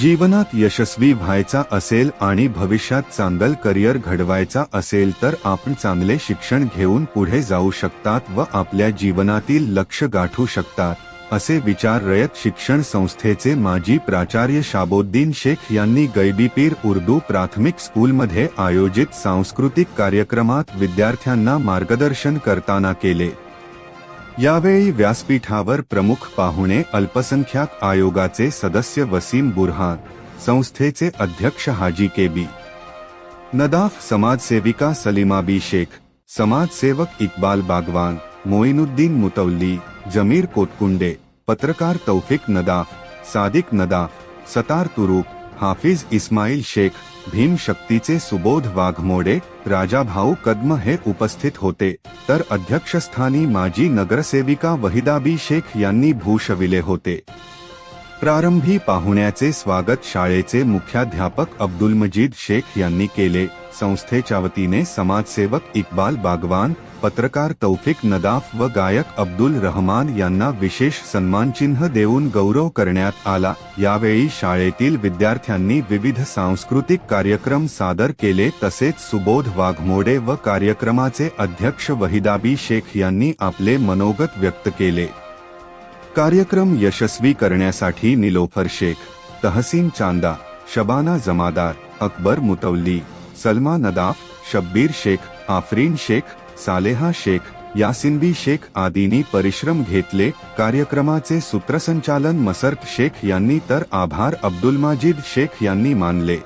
जीवनात यशस्वी व्हायचा असेल आणि भविष्यात चांगल करिअर घडवायचा असेल तर आपण चांगले शिक्षण घेऊन पुढे जाऊ शकतात व आपल्या जीवनातील लक्ष गाठू शकतात असे विचार रयत शिक्षण संस्थेचे माजी प्राचार्य शाबोद्दीन शेख यांनी गैबीपीर उर्दू प्राथमिक स्कूलमध्ये आयोजित सांस्कृतिक कार्यक्रमात विद्यार्थ्यांना मार्गदर्शन करताना केले. यावेळी व्यासपीठावर प्रमुख पाहुणे अल्पसंख्याक आयोगाचे सदस्य वसीम बुरहान संस्थेचे अध्यक्ष हाजी के बी नदाफ समाजसेविका सलीमाबी शेख समाजसेवक इक्बाल बागवान मोइनुद्दीन मुतौल्ली जमीर कोटकुंडे पत्रकार तौफिक नदाफ सादिक नदाफ सतार तुरुक हाफिज इस्माईल शेख भीम शक्तीचे सुबोध वाघमोडे राजाभाऊ कदम हे उपस्थित होते. तर अध्यक्षस्थानी माजी नगरसेविका वहिदाबी शेख यांनी भूषविले होते. प्रारंभी पाहुण्याचे स्वागत शाळेचे मुख्याध्यापक अब्दुल मजीद शेख यांनी केले. संस्थेच्या वतीने समाजसेवक इक्बाल बागवान पत्रकार तौफिक नदाफ व गायक अब्दुल रहमान यांना विशेष सन्मानचिन्ह देऊन गौरव करण्यात आला. यावेळी शाळेतील विद्यार्थ्यांनी विविध सांस्कृतिक कार्यक्रम सादर केले. तसेच सुबोध वाघमोडे व कार्यक्रमाचे अध्यक्ष वहिदाबी शेख यांनी आपले मनोगत व्यक्त केले. कार्यक्रम यशस्वी करण्यासाठी निलोफर शेख तहसीन चांदा शबाना जमादार अकबर मुतौल्ली सलमा नदाफ शब्बीर शेख आफरीन शेख सालेहा शेख यासिनबी शेख आदींनी परिश्रम घेतले कार्यक्रमाचे सूत्रसंचालन मसर्त शेख यांनी तर आभार अब्दुल माजिद शेख यांनी मानले.